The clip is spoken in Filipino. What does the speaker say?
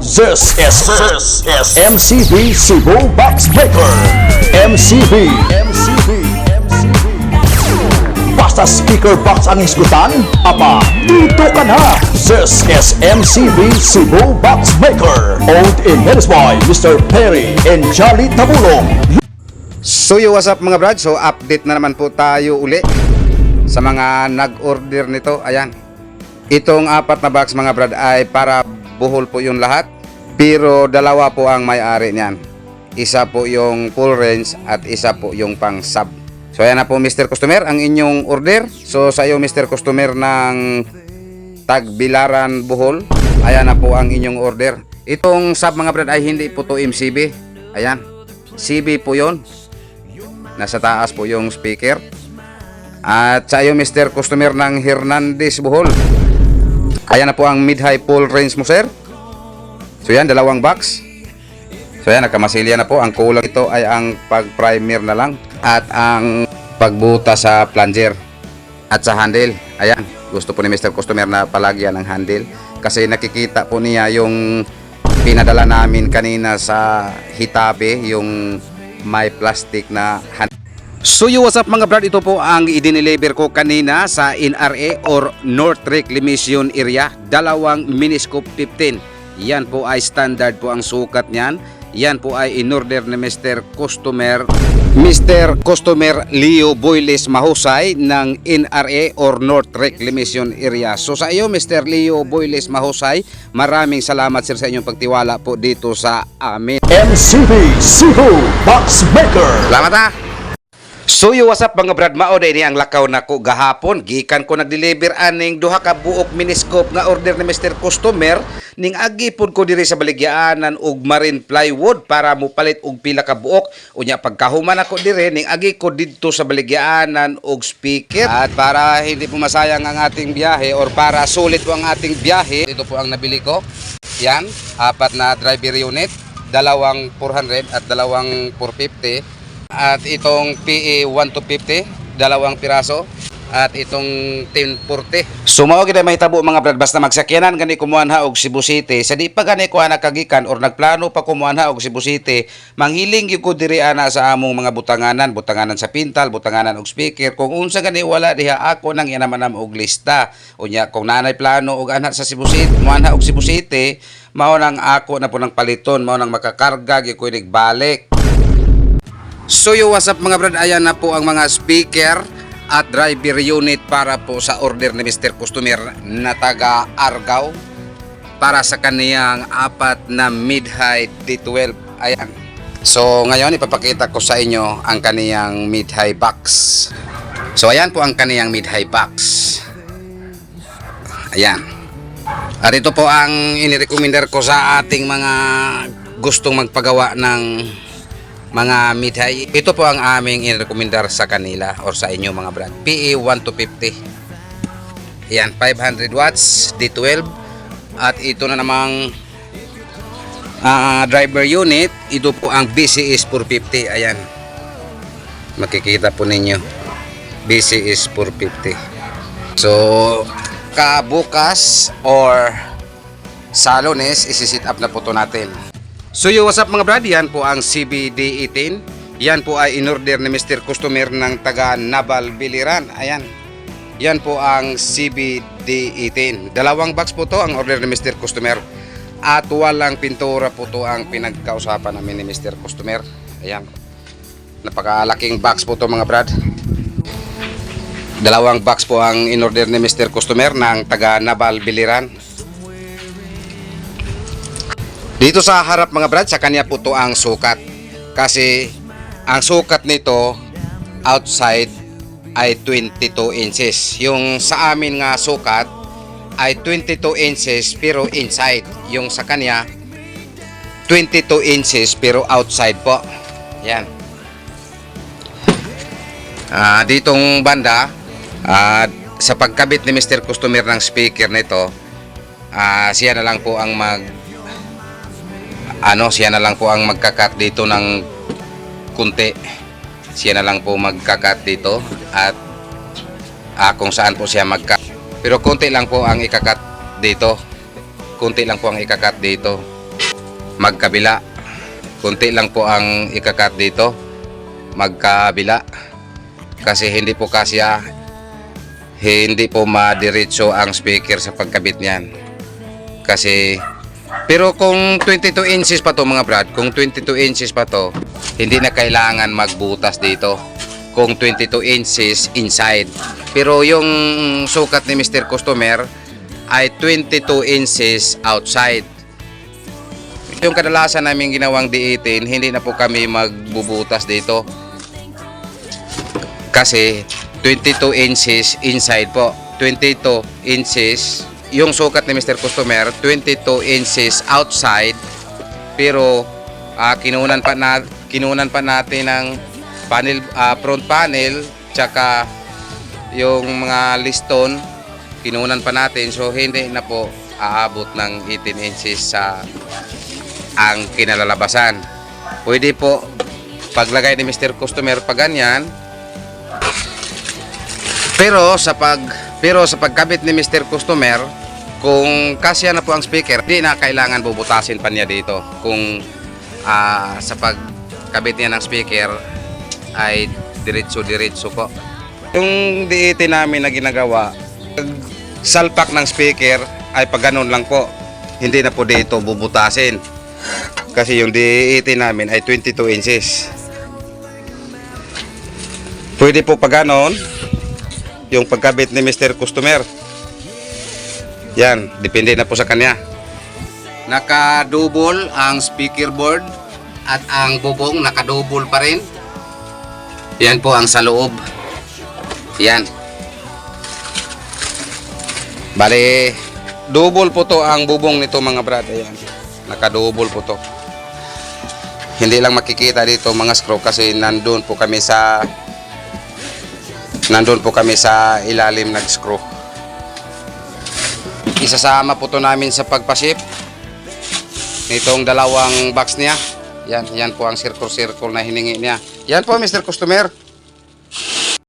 This is, this is MCB Cebu Box Breaker. MCB. MCB. MCB. Basta speaker box ang isgutan, apa, dito ka na. This is MCB Cebu Box Breaker. Owned in by Mr. Perry and Charlie Tabulong. So yo, what's up mga brad? So update na naman po tayo uli sa mga nag-order nito. Ayan. Itong apat na box mga brad ay para buhol po yung lahat. Pero dalawa po ang may-ari niyan. Isa po yung full range at isa po yung pang sub. So ayan na po Mr. Customer ang inyong order. So sa iyo Mr. Customer ng Tagbilaran Bohol. Ayan na po ang inyong order. Itong sub mga brad ay hindi po to MCB. Ayan. CB po yon. Nasa taas po yung speaker. At sa iyo Mr. Customer ng Hernandez Bohol. Ayan na po ang mid-high full range mo sir. So yan, dalawang box. So yan, nakamasilya na po. Ang kulang ito ay ang pag-primer na lang. At ang pagbuta sa plunger. At sa handle. Ayan, gusto po ni Mr. Customer na palagyan ng handle. Kasi nakikita po niya yung pinadala namin kanina sa hitabe, yung may plastic na handle. So yo, what's up mga brad? Ito po ang i-deliver ko kanina sa NRA or North Reclamation Area. Dalawang miniscope 15. Yan po ay standard po ang sukat niyan. Yan po ay in-order ni Mr. Customer Mr. Customer Leo Boyles Mahusay ng NRA or North Reclamation Area. So sa iyo Mr. Leo Boyles Mahusay, maraming salamat sir sa inyong pagtiwala po dito sa amin. MCB Cebu Box Breaker. Salamat ha. So yo what's mga brad? Mao ni ang lakaw nako gahapon. Gikan ko nag-deliver aning duha ka buok miniscope nga order ni Mr. Customer ning agi ko diri sa baligyaanan og marine plywood para mo palit og pila ka buok. Unya pagkahuman ako diri ning agi ko didto sa baligyaanan og speaker. At para hindi po masayang ang ating biyahe or para sulit po ang ating biyahe ito po ang nabili ko. Yan apat na driver unit dalawang 400 at dalawang 450 at itong PE 1250, dalawang piraso. At itong 1040. Sumawa gid may tabo mga brad basta magsakyanan gani kumuhan ha og Cebu City. Sa di pa gani kuha nakagikan or nagplano pa kumuhan ha og Cebu City, manghiling gyud ko diri ana sa among mga butanganan, butanganan sa pintal, butanganan og speaker. Kung unsa gani wala diha ako nang inamanam og lista. Unya kung nanay plano og ana sa Cebu City, muhan ha og Cebu City, mao nang ako na po nang paliton, mao nang makakarga gyud ko balik. So yo, what's up mga brad? Ayan na po ang mga speaker at driver unit para po sa order ni Mr. Customer na taga Argao para sa kaniyang apat na mid-high D12. Ayan. So ngayon ipapakita ko sa inyo ang kaniyang mid-high box. So ayan po ang kaniyang mid-high box. Ayan. At ito po ang inirekomendar ko sa ating mga gustong magpagawa ng mga mid-high. Ito po ang aming inirekomendar sa kanila or sa inyo mga brad. PE 1250. Yan, 500 watts, D12. At ito na namang ah, driver unit. Ito po ang BCS 450. Ayan. Makikita po ninyo. BCS 450. So, kabukas or sa lunes, isi-sit up na po to natin. So yo, what's up mga brad? Yan po ang CBD18. Yan po ay in-order ni Mr. Customer ng taga Naval Biliran. Ayan. Yan po ang CBD18. Dalawang box po to ang order ni Mr. Customer. At walang pintura po to ang pinagkausapan namin ni Mr. Customer. Ayan. Napakalaking box po to mga brad. Dalawang box po ang in-order ni Mr. Customer ng taga Naval Biliran. Dito sa harap mga brad, sa kanya po to ang sukat. Kasi ang sukat nito outside ay 22 inches. Yung sa amin nga sukat ay 22 inches pero inside. Yung sa kanya 22 inches pero outside po. Yan. Ah, ditong banda ah, sa pagkabit ni Mr. Customer ng speaker nito, ah, siya na lang po ang mag ano, siya na lang po ang magkakat dito ng kunti. Siya na lang po magkakat dito at ah, kung saan po siya magka. Pero kunti lang po ang ikakat dito. Kunti lang po ang ikakat dito. magkabila. Kunti lang po ang ikakat dito, magkabila. Kasi hindi po kasya, hindi po madiretso ang speaker sa pagkabit niyan. Kasi, pero kung 22 inches pa to mga brad, kung 22 inches pa to, hindi na kailangan magbutas dito. Kung 22 inches inside. Pero yung sukat ni Mr. Customer ay 22 inches outside. Yung kadalasan namin ginawang D18, hindi na po kami magbubutas dito. Kasi 22 inches inside po. 22 inches yung sukat ni Mr. Customer, 22 inches outside. Pero ah, kinunan pa na kinunan pa natin ng panel ah, front panel tsaka yung mga liston kinunan pa natin so hindi na po aabot ng 18 inches sa ang kinalalabasan. Pwede po paglagay ni Mr. Customer pa ganyan. Pero sa pag pero sa pagkabit ni Mr. Customer, kung kasya na po ang speaker, hindi na kailangan bubutasin pa niya dito. Kung ah, sa pagkabit niya ng speaker ay diretso-diretso po. Yung DET namin na ginagawa, salpak ng speaker ay pag ganun lang po. Hindi na po dito bubutasin. Kasi yung DET namin ay 22 inches. Pwede po pag ganon, yung pagkabit ni Mr. Customer. Yan, depende na po sa kanya. Naka-double ang speaker board at ang bubong naka-double pa rin. Yan po ang sa loob. Yan. Bale, double po to ang bubong nito mga brad. Ayan. Naka-double po to. Hindi lang makikita dito mga screw kasi nandun po kami sa nandun po kami sa ilalim nag-screw. Isasama po to namin sa pagpasip nitong dalawang box niya. Yan, yan po ang circle-circle na hiningi niya. Yan po, Mr. Customer.